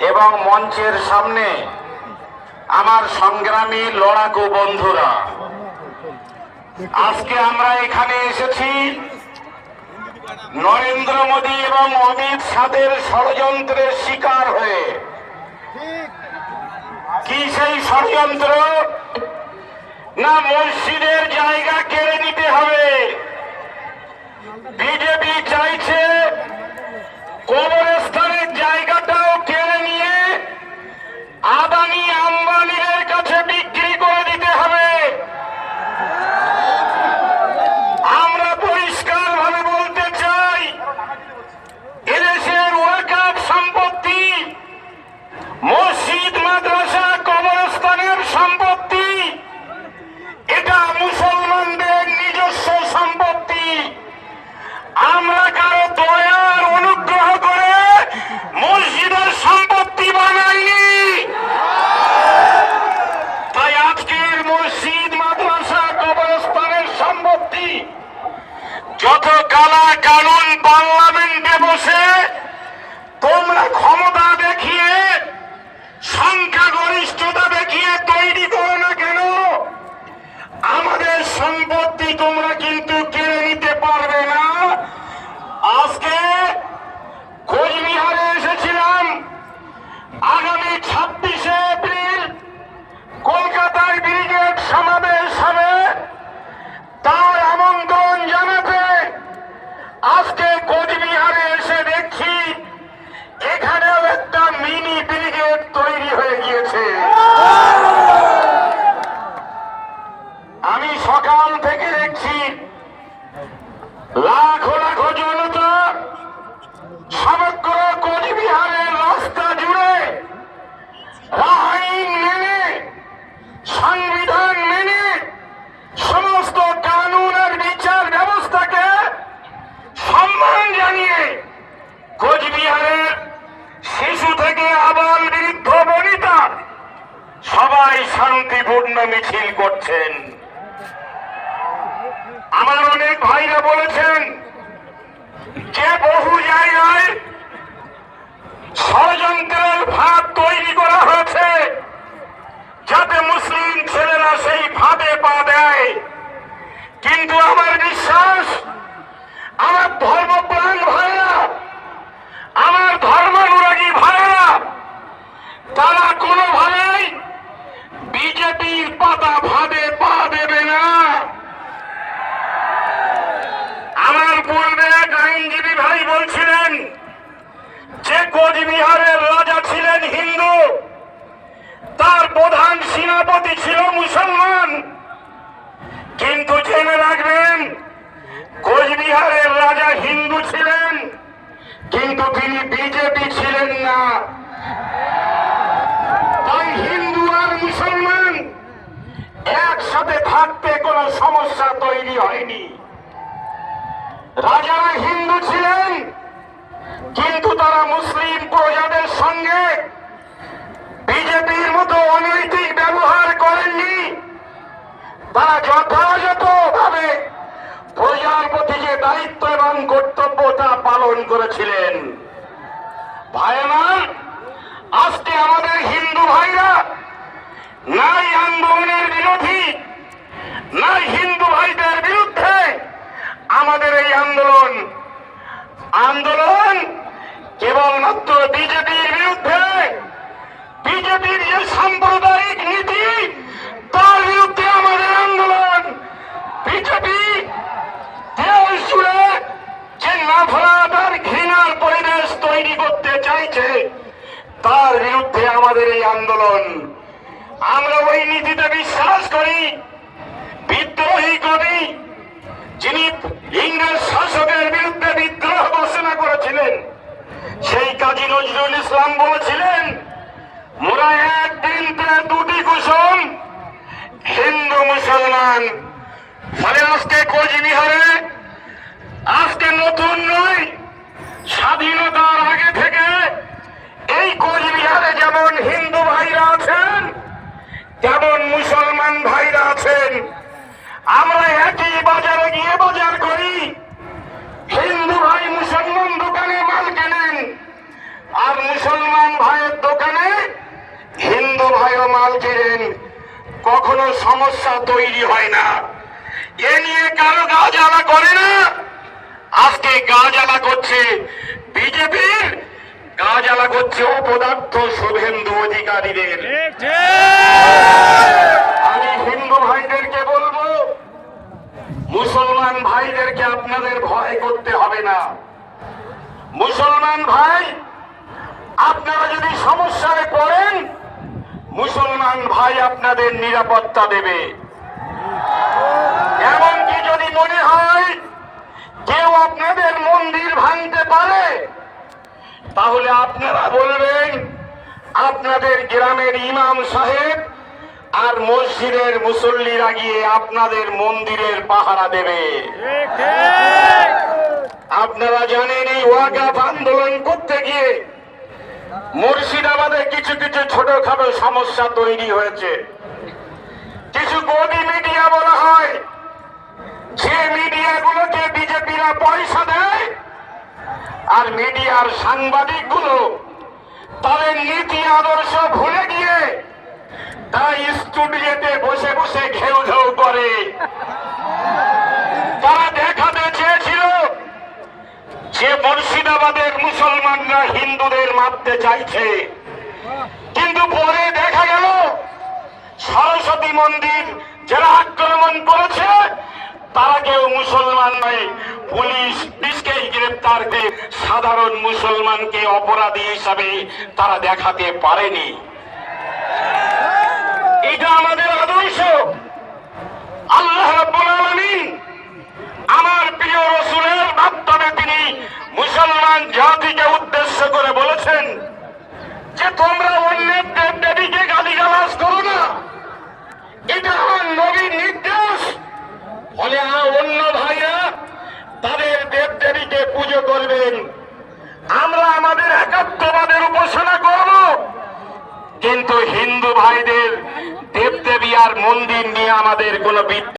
এবং মঞ্চের সামনে আমার সংগ্রামী লড়াকু বন্ধুরা, আজকে আমরা এখানে এসেছি নরেন্দ্র মোদী এবং অমিত শাহের ষড়যন্ত্রের শিকার হয়ে। কি সেই ষড়যন্ত্র? না মসজিদের জায়গা কেড়ে নিতে হবে। বিজেপি চাইছে কবরস্থানের জায়গাটাও কেড়ে নিয়ে আদানি আম্বানিদের কাছে বিক্রি করে দিতে হবে আমরা পরিষ্কার ভাবে বলতে চাই এদেশের ওয়াকাফ সম্পত্তি মসজিদ মাদ্রাসা কবরস্থানের সম্পত্তি এটা মুসলমানদের নিজস্ব সম্পত্তি আমরা কারও দয়ার অনুগ্রহ করে মসজিদের সম্পত্তি বানাইনি তাই আজকের মসজিদ মাদ্রাসা কবরস্থানের সম্পত্তি যত কালা কানুন পার্লামেন্টে বসে তোমরা ক্ষমতা দেখিয়ে, সংখ্যাগরিষ্ঠতা দেখিয়ে তৈরি করো না কেন? আমাদের সম্পত্তি তোমরা কিন্তু কেড়ে নিতে পারবে না আজকে কোচবিহারে এসেছিলাম আগামী ছাব্বিশে এপ্রিল কলকাতায় ব্রিগেড সমাবেশ হবে তার আমন্ত্রণ জানাতে আজকে কোচবিহারে এসে দেখছি এখানেও একটা মিনি ব্রিগেড তৈরি হয়ে গিয়েছে আমি সকাল থেকে দেখছি লাখো লাখো জনতা সমগ্র কোচবিহারের রাস্তা জুড়ে আইন মেনে, সংবিধান মেনে সমস্ত কানুন আর বিচার ব্যবস্থাকে সম্মান জানিয়ে কোচবিহারের শিশু থেকে আবাল বৃদ্ধ বনিতা সবাই শান্তিপূর্ণ মিছিল করছেন। আমার অনেক ভাইরা বলেছেন, যে বহু জায়গায় ষড়যন্ত্রের ভাব তৈরি করা হয়েছে, যাতে মুসলিম ছেলেরা সেই ভাবে পা দেয়। কিন্তু আমার বিশ্বাস আমার ধর্মপ্রাণ ভাইরা আমার ধর্মানুরাগী ভাইরা তারা কোনোভাবেই বিজেপির পাতা ভাবে পা দেবে না আমার পূর্বে এক আইনজীবী ভাই বলছিলেন যে কোচবিহারের রাজা ছিলেন হিন্দু। তার প্রধান সেনাপতি ছিল মুসলমান। কিন্তু জেনে রাখবেন, কোচবিহারের রাজা হিন্দু ছিলেন, কিন্তু তিনি বিজেপি ছিলেন না। তাই হিন্দু আর মুসলমান একসাথে থাকতে কোনো সমস্যা তৈরি হয়নি। রাজারা হিন্দু ছিলেন কিন্তু তারা মুসলিম প্রজাদের সঙ্গে বিজেপির মতো অনৈতিক ব্যবহার করেননি তারা যথাযথভাবে প্রজার প্রতি যে দায়িত্ব এবং কর্তব্য তা পালন করেছিলেন। ভাইমান আজকে আমাদের হিন্দু ভাইরা নাই আন্দোলনের বিরোধী নাই হিন্দু ভাইদের বিরুদ্ধে আমাদের এই আন্দোলন আন্দোলন কেবলমাত্র বিজেপির বিরুদ্ধে বিজেপির যে সাম্প্রদায়িক নীতি, তার বিরুদ্ধে আমাদের আন্দোলন। বিজেপি দেশ জুড়ে যে নাফরাত আর ঘৃণার পরিবেশ তৈরি করতে চাইছে, তার বিরুদ্ধে আমাদের এই আন্দোলন। আমরা ওই নীতিতে বিশ্বাস করি, বিদ্রোহী কবি যিনি ইংরেজ শাসকের বিরুদ্ধে বিদ্রোহ ঘোষণা করেছিলেন, সেই কাজী নজরুল ইসলাম বলেছিলেন মোরা দুটি হিন্দু মুসলমান। আজকে নতুন নয়, স্বাধীনতার আগে থেকে এই যেমন হিন্দু আছেন মুসলমান ভাইরা আছেন। আমরা একই বাজারে গিয়ে বাজার করি। হিন্দু ভাই মুসলমান দোকানে মাল কেনেন, আর মুসলমান ভাইয়ের দোকানে কখনো সমস্যা তৈরি হয় না। এ নিয়ে কারও গা জ্বালা করে না। আজকে গা জ্বালা করছে বিজেপির গা জ্বালা করছে অপদার্থ শুভেন্দু অধিকারীদের। আমি হিন্দু ভাইদেরকে বলব মুসলমান ভাইদেরকে আপনাদের ভয় করতে হবে না। মুসলমান ভাই আপনারা যদি সমস্যায় পড়েন ভাই আপনাদের নিরাপত্তা দেবে। এমনকি যদি মনে হয় কেউ আপনাদের মন্দির ভাঙতে পারে তাহলে আপনারা বলবেন আপনাদের গ্রামের ইমাম সাহেব আর মসজিদের মুসল্লিরা গিয়ে আপনাদের মন্দিরের পাহারা দেবে। আপনারা জানেন এই ওয়াকাফ আন্দোলন করতে গিয়ে মুর্শিদাবাদে কিছু কিছু ছোটখাটো সমস্যা তৈরি হয়েছে। কিছু গদি মিডিয়া বলা হয়, যে মিডিয়াগুলোকে বিজেপিরা পয়সা দেয় আর মিডিয়ার সাংবাদিকগুলো তাদের নীতি আদর্শ ভুলে গিয়ে তাই স্টুডিওতে বসে বসে ঘেউ ঘেউ করে তারা দেখাতে চেয়েছিল যে মুর্শিদাবাদের মুসলমানরা হিন্দুদের মারতে চাইছে। কিন্তু পরে দেখা গেল, সরস্বতী মন্দির যারা আক্রমণ করেছে, তারা কেউ মুসলমান নয়। পুলিশ পুলিশকেই গ্রেপ্তার করে সাধারণ মুসলমানকে অপরাধী হিসাবে তারা দেখাতে পারেনি। এটা আমাদের আদর্শ। আল্লাহ আমার প্রিয় রসুলের মাধ্যমে তিনি মুসলমান জাতিকে উদ্দেশ্য করে বলেছেন যে তোমরা অন্যের দেব দেবীকে গালিগালাজ করো না এটা আমার নবীর নির্দেশ ফলে আ- অন্য ভাইরা তাদের দেব দেবীকে পুজো আমরা আমাদের একাত্মবাদের উপাসনা করব। কিন্তু হিন্দু ভাইদের দেবদেবী আর মন্দির নিয়ে আমাদের কোনো বিদ্বেষ